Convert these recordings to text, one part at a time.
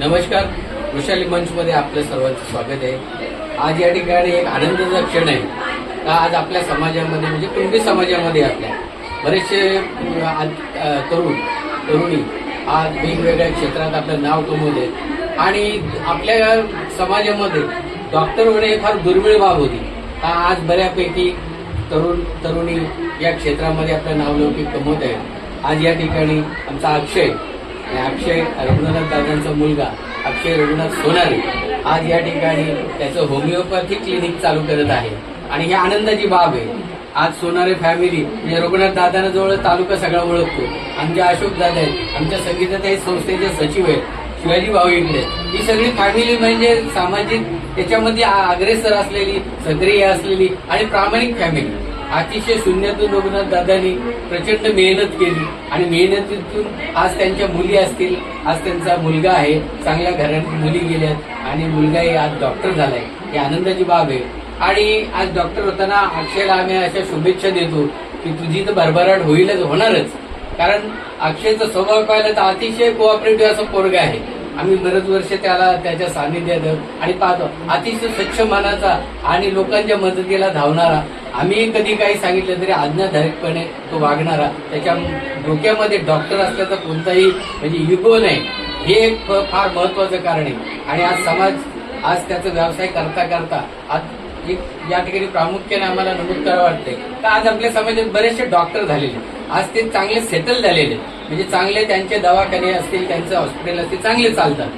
नमस्कार वृषाली मंचमध्ये आपलं सर्वांचं स्वागत आहे. आज या ठिकाणी एक आनंदाचा क्षण आहे. का आज आपल्या समाजामध्ये म्हणजे कुणबी समाजामध्ये आपल्या बरेचसे आज- तरुण तरुणी आज वेगवेगळ्या क्षेत्रात आपलं नाव कमवले. आणि आपल्या समाजामध्ये डॉक्टर होणे फार दुर्मिळ बाब होती. का आज बऱ्यापैकी तरुण तरुणी या क्षेत्रामध्ये आपलं नावलौकिक कमवत आहे आज या ठिकाणी आमचा अक्षय आणि अक्षय रघुनाथ दादांचा मुलगा अक्षय रघुनाथ सोनारे आज या ठिकाणी त्याचं होमिओपॅथी क्लिनिक चालू करत आहे. आणि ही आनंदाची बाब आहे. आज सोनारे फॅमिली म्हणजे रघुनाथ दादांना जवळ तालुका सगळा ओळखतो. आमचे अशोक दादा आहेत आमच्या संगीताताई संस्थेचे सचिव आहेत शिवाजी भाऊ इकडे आहेत. ही सगळी फॅमिली म्हणजे सामाजिक त्याच्यामध्ये अग्रेसर असलेली सक्रिय असलेली आणि प्रामाणिक फॅमिली अतिशय शून्यातून रघुनाथ दादांनी प्रचंड मेहनत केली. आणि मेहनतीतून आज त्यांच्या मुली असतील. आज त्यांचा मुलगा आहे. चांगल्या घरात मुली गेल्यात. आणि मुलगाही आज डॉक्टर झालाय. ही आनंदाची बाब आहे. आणि आज डॉक्टर होताना अक्षयला आम्ही अशा शुभेच्छा देतो की तुझी तर भरभराट होईलच होणारच. कारण अक्षयचा स्वभाव पाहिला तर अतिशय कोऑपरेटिव्ह असं पोरगा आहे. आम्ही बरेच वर्ष त्याला त्याच्या सानिध्यात आणि पाहतो अतिशय स्वच्छ मनाचा आणि लोकांच्या मदतीला धावणारा आम्ही कधी काही सांगितलं तरी आज्ञाधारकपणे तो वागणारा त्याच्या डोक्यामध्ये डॉक्टर असल्याचा कोणताही म्हणजे युगो नाही. हे एक फार महत्वाचं कारण आहे. आणि आज समाज आज त्याचा व्यवसाय करता करता आज एक या ठिकाणी प्रामुख्याने आम्हाला नमूद करावं वाटतंय. तर आज आपल्या समाजात बरेचसे डॉक्टर झालेले आज ते चांगले सेटल झालेले म्हणजे चांगले त्यांचे दवाखाने असतील त्यांचं हॉस्पिटल असतील चांगले चालतात.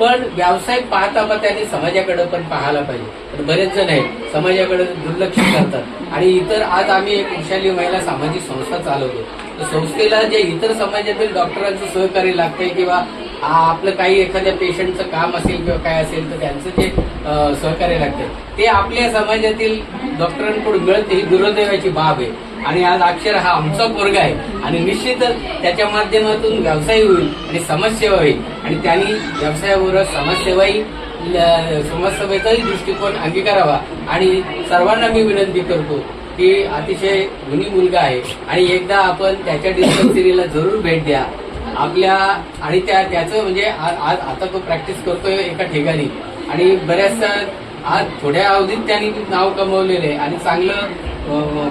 पण व्यवसाय पाहता पाहता त्यांनी समाजाकडे पण पाहायला पाहिजे. तर बरेच जण आहेत समाजाकडे दुर्लक्ष करतात. आणि इतर आज आम्ही एक विशाली महिला सामाजिक संस्था चालवतो. तर संस्थेला जे इतर समाजातील डॉक्टरांचं सहकार्य लागतंय किंवा आपलं काही एखाद्या पेशंटचं काम असेल किंवा काय असेल तर त्यांचं जे सहकार्य लागतंय. ते आपल्या समाजातील डॉक्टरांकडून मिळते ही दुर्दैवाची बाब आहे. आणि आज अक्षर हा आमचा पोरगा आहे. आणि निश्चितच त्याच्या माध्यमातून व्यवसाय होईल आणि समाजसेवा होईल. आणि त्यांनी व्यवसायाबरोबर समाजसेवाही समाजसेवेचाही दृष्टिकोन अंगीकारावा. आणि सर्वांना मी विनंती करतो की अतिशय गुणी मुलगा आहे. आणि एकदा आपण त्याच्या डिस्पन्सरीला जरूर भेट द्या. आपल्या आणि त्या त्याचं म्हणजे आज आता तो प्रॅक्टिस करतोय एका ठिकाणी. आणि बऱ्याचदा आज थोड्या अवधीत त्यांनी नाव कमवलेलं आहे. आणि चांगलं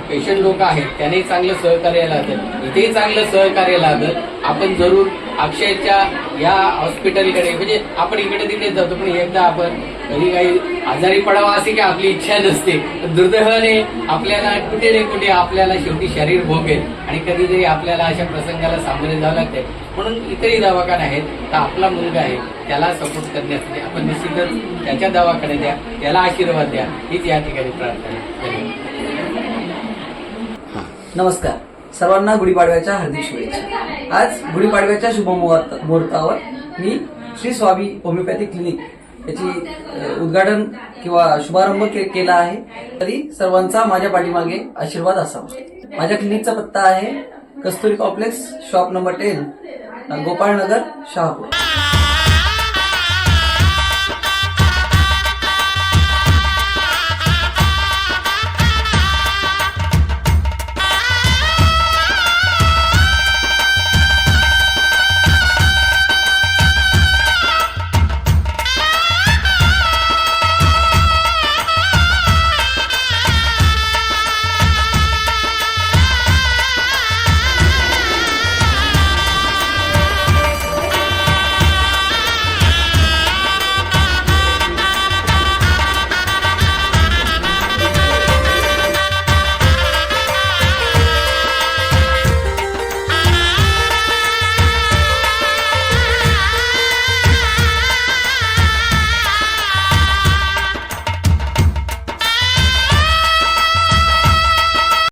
पेशंट लोक आहेत त्यांनाही चांगलं सहकार्य लागत इथेही चांगलं सहकार्य लागत आपण जरूर अक्षयच्या या हॉस्पिटलकडे म्हणजे आपण इकडे तिकडे जातो पण एकदा आपण कधी काही आजारी पडावा असे की आपली इच्छा नसते. पण दुर्दैवाने आपल्याला कुठे नाही कुठे आपल्याला शेवटी शरीर भोगेल आणि कधीतरी आपल्याला अशा प्रसंगाला सामोरे जावं लागते म्हणून इतरही दवाखाने आहेत तर आपला मुलगा आहे त्याला सपोर्ट करण्यासाठी आपण निश्चितच त्याच्या दवाखाने द्या त्याला आशीर्वाद द्या. हीच या ठिकाणी प्रार्थना धन्यवाद. नमस्कार. सर्वांना गुढीपाडव्याच्या हार्दिक शुभेच्छा. आज गुढीपाडव्याच्या शुभ मुहूर्त- मुहूर्तावर मी श्री स्वामी होमिओपॅथी क्लिनिक याची उद्घाटन किंवा शुभारंभ के- केला आहे. तरी सर्वांचा माझ्या पाठीमागे आशीर्वाद असावा. माझ्या क्लिनिकचा पत्ता आहे Kasturi complex shop number ten Gopalnagar Shahapur.